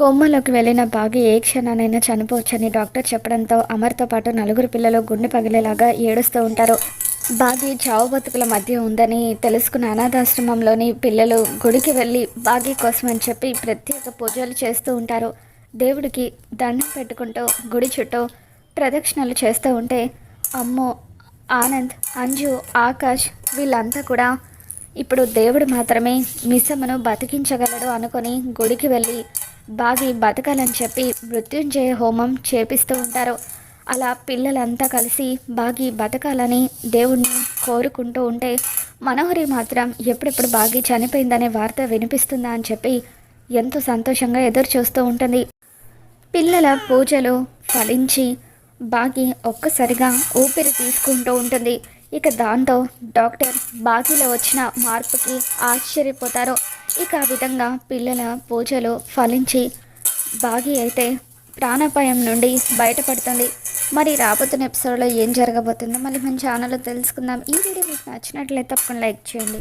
కోమ్మలోకి వెళ్ళిన బాగి ఏ క్షణానైనా చనిపోవచ్చని డాక్టర్ చెప్పడంతో అమర్తో పాటు నలుగురు పిల్లలు గుండె పగిలేలాగా ఏడుస్తూ ఉంటారు. బాగి చావు బతుకుల మధ్య ఉందని తెలుసుకున్న అనాథాశ్రమంలోని పిల్లలు గుడికి వెళ్ళి బాగి కోసం అని చెప్పి ప్రత్యేక పూజలు చేస్తూ ఉంటారు. దేవుడికి దండం పెట్టుకుంటూ గుడి చుట్టూ ప్రదక్షిణలు చేస్తూ ఉంటే అమ్మో ఆనంద్ అంజు ఆకాష్ వీళ్ళంతా కూడా ఇప్పుడు దేవుడు మాత్రమే మిస్సమ్మను బతికించగలడు అనుకొని గుడికి వెళ్ళి బాగి బతకాలని చెప్పి మృత్యుంజయ హోమం చేపిస్తూ ఉంటారు. అలా పిల్లలంతా కలిసి బాగి బతకాలని దేవుణ్ణి కోరుకుంటూ ఉంటే మనోహరి మాత్రం ఎప్పుడెప్పుడు బాగి చనిపోయిందనే వార్త వినిపిస్తుందా అని చెప్పి ఎంతో సంతోషంగా ఎదురు చూస్తూ ఉంటుంది. పిల్లల పూజలు ఫలించి బాగి ఒక్కసారిగా ఊపిరి తీసుకుంటూ ఉంటుంది. ఇక దాంతో డాక్టర్ బాగిలో వచ్చిన మార్పుకి ఆశ్చర్యపోతారు. ఇక ఆ విధంగా పిల్లల పూజలు ఫలించి బాగి అయితే ప్రాణాపాయం నుండి బయటపడుతుంది. మరి రాబోతున్న ఎపిసోడ్లో ఏం జరగబోతుందో మళ్ళీ మన ఛానల్లో తెలుసుకుందాం. ఈ వీడియో మీకు నచ్చినట్లయితే తప్పకుండా లైక్ చేయండి.